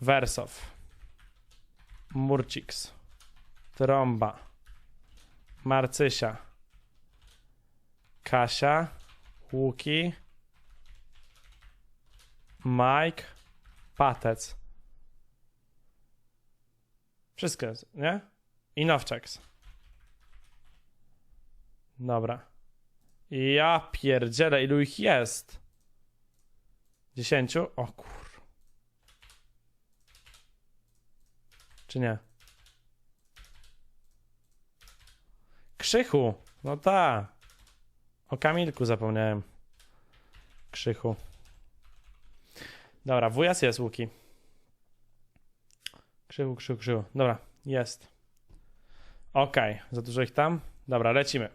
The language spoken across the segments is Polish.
Wersow. Murciks. Trąba. Marcysia. Kasia. Łuki. Mike. Patec. Wszystko jest, nie? I Nowczaks. Dobra. Ja pierdzielę, ilu ich jest? Dziesięciu? O kur... Czy nie? Krzychu! No ta. O Kamilku zapomniałem. Krzychu. Dobra, wujas jest, Łuki. Krzychu, krzychu, krzychu. Dobra, jest. Okej, za dużo ich tam? Dobra, lecimy.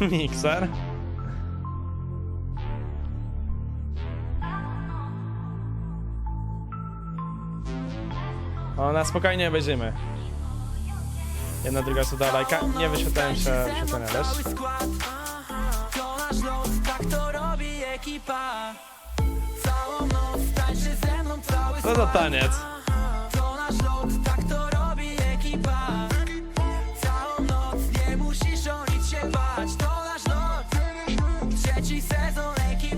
Mikser. O, na spokojnie będziemy. Jedna, druga suda lajka. Nie wyświetlają się wyświetlenia, cały Co za taniec?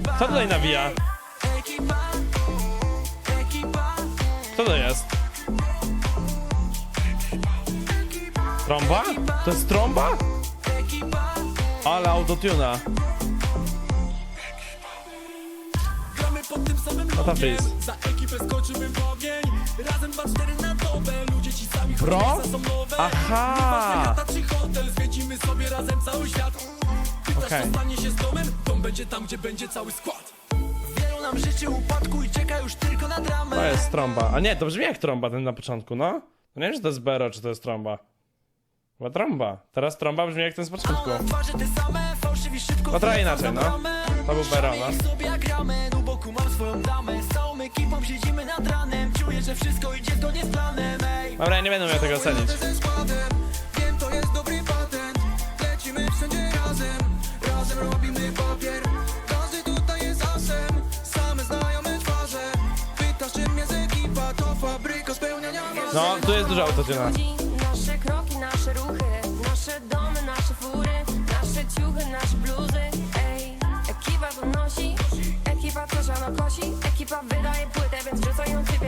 Tak. Co tutaj nawija? Co to jest? Trąba? To jest trąba? Ale autotuna. Pod tym samym. Za ekipę w ogień Razem 2-4 na dobę Ludzie ci sami Bro? Aha. Nieważne czy hotel Zwiedzimy sobie razem cały świat Pytasz Okej. co stanie się z domem Dom będzie tam gdzie będzie cały skład Wielu nam upadku I czeka już tylko na dramę To jest trąba. A nie, to brzmi jak trąba ten na początku, no. Nie wiem, czy to jest bero, czy to jest trąba. Chyba trąba. Teraz trąba brzmi jak ten z początku. No trochę inaczej, no. To był Bero, no. Szalej sobie jak ramen U boku mam swoją damę Z całą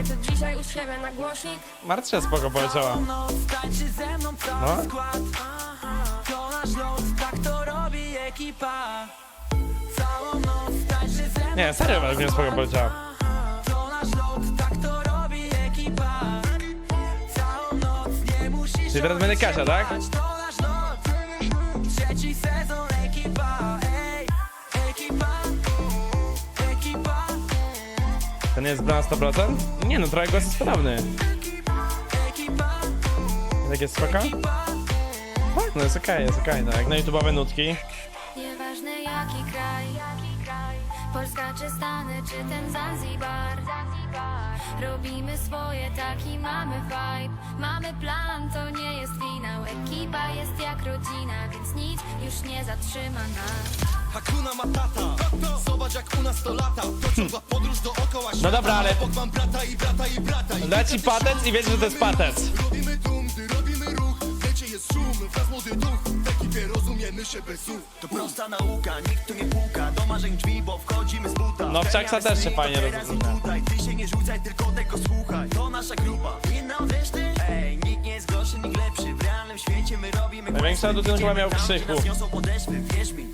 to dzisiaj u siebie na głośnik. Marcia spoko poleciała. No. To nasz los, tak to robi ekipa Całą noc tańczy ze mną Nie, serio, według mnie spoko poleciała. Nie Czyli teraz będę Kasia, tak? Nie jest bra na 100%? Nie no, trochę głos jest podobny. Tak jest spoko? Tak, no jest okej, jest okej, no jak na YouTube'owe nutki. Nieważne jaki kraj, Polska czy Stany, czy ten Zanzibar. Robimy swoje, taki mamy vibe. Mamy plan, to nie jest finał. Ekipa jest jak rodzina, już nie zatrzyma nas. Hakuna Matata. Zobacz jak u nas to lata. To ciągła podróż dookoła świata No dobra, ale- Obok mam brata i brata i brata. I Leci patec i wiecie, że to jest patec. Robimy dum, gdy robimy ruch. Wiecie jest szum, wraz młody duch. W ekipie rozumiemy się bez słów. To prosta nauka, nikt tu nie puka. Do marzeń drzwi, bo wchodzimy z buta. No, w Czaksa też się fajnie rozumie. tutaj, Ty się nie rzucaj, tylko tego słuchaj. To nasza grupa, inna od reszty Ej, robimy Największy questy. autotune chyba miał wierz mi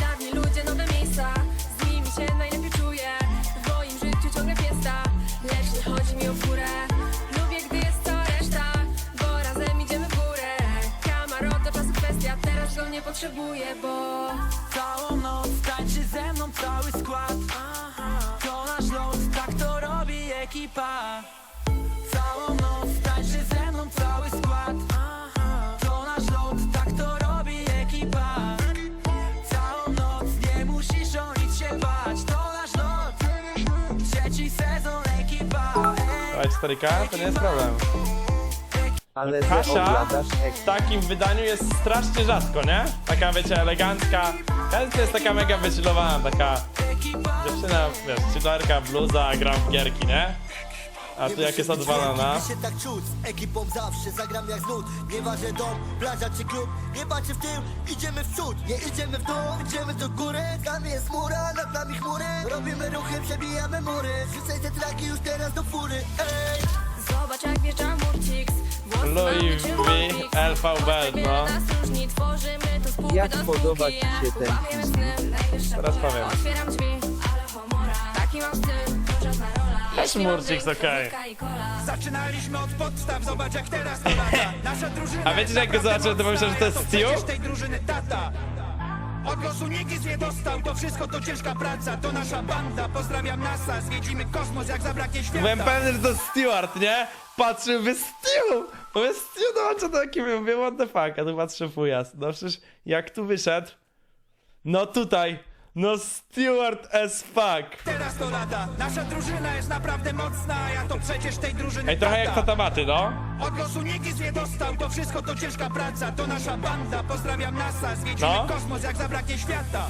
Dawni ludzie, nowe miejsca. Z nimi się najlepiej czuję. W moim życiu ciągle fiesta. Lecz nie chodzi mi o furę. Lubię, gdy jest cała reszta. Bo razem idziemy w górę. Kamarot to czasu kwestia. Teraz go nie potrzebuję, bo Całą noc tańczy ze mną cały skład. To nasz los, tak to robi ekipa Ej, Słuchaj, 4K to nie jest problem. Ale Kasia oglądasz w takim wydaniu jest strasznie rzadko, nie? Taka, wiecie, elegancka. Każda jest taka mega wychillowana, taka Dziewczyna, wiesz, chillerka, bluza, gram w gierki, nie? A tu jak jest od banana. się tak czuć, z ekipą zawsze zagram jak znud. Nieważne dom, plaża czy klub. Nie patrzę w tył, idziemy w przód. Nie idziemy w dół, idziemy do góry. Tam jest mura, nad nami chmury. Robimy ruchy, przebijamy mury. Rzucaj te traki już teraz do fury. Ej! Zobacz jak wjeżdża Murcix Włosy Louis mamy V, Murcix. LVB, no. nas różni, tworzymy to spółki Jak do podoba ci się ten najwyższa Teraz powiem. Otwieram drzwi, Też Murcix, drink, okej. Zaczynaliśmy od podstaw, zobacz jak teraz to lata Nasza drużyna. A wiecie, że jak go zobaczyłem, to pomyślałem, że to jest przecież tej drużyny tata. Od losu nikt nie dostał, to wszystko to ciężka praca. To nasza banda, pozdrawiam NASA. Zwiedzimy kosmos jak zabraknie świata. Byłem pewny, że to Stewart, nie? Patrzę, mówię, Stew! Mówię, Stew, no co taki mówię, what the fuck, a tu patrzę fujas. No przecież, jak tu wyszedł, no tutaj, no Stewart as fuck. Teraz to lata, nasza drużyna jest naprawdę mocna Ja to przecież tej drużyny Ej, trochę jak tata tatabaty, no. Od losu nikt nie dostał, to wszystko to ciężka praca To nasza banda, pozdrawiam NASA Zwiedzimy No. kosmos jak zabraknie świata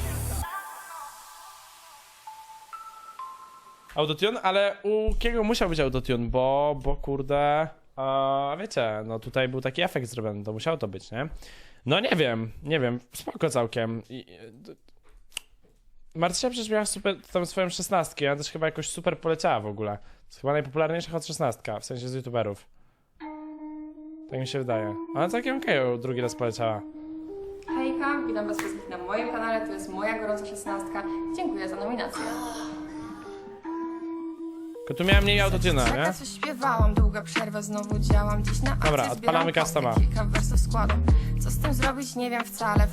Autotune, ale u Kiego musiał być autotune, bo, bo kurde, a wiecie, no tutaj był taki efekt zrobiony, to musiało to być, nie? No nie wiem, nie wiem, spoko całkiem. I, d- Marcia przecież miała super, tam swoją szesnastkę, ona też chyba jakoś super poleciała w ogóle. To jest chyba najpopularniejsza hot szesnastka, w sensie z youtuberów. Tak mi się wydaje. Ona całkiem okej drugi raz poleciała. Hejka, witam Was wszystkich na moim kanale, to jest moja gorąca szesnastka. Dziękuję za nominację. Tylko tu miałem mniej autotuna, nie? Coś śpiewałam, długa przerwa, znowu działam dziś na. Dobra, zbieram odpalamy kostkę, customa. Kilka wersów składam. Co z tym zrobić, nie wiem wcale.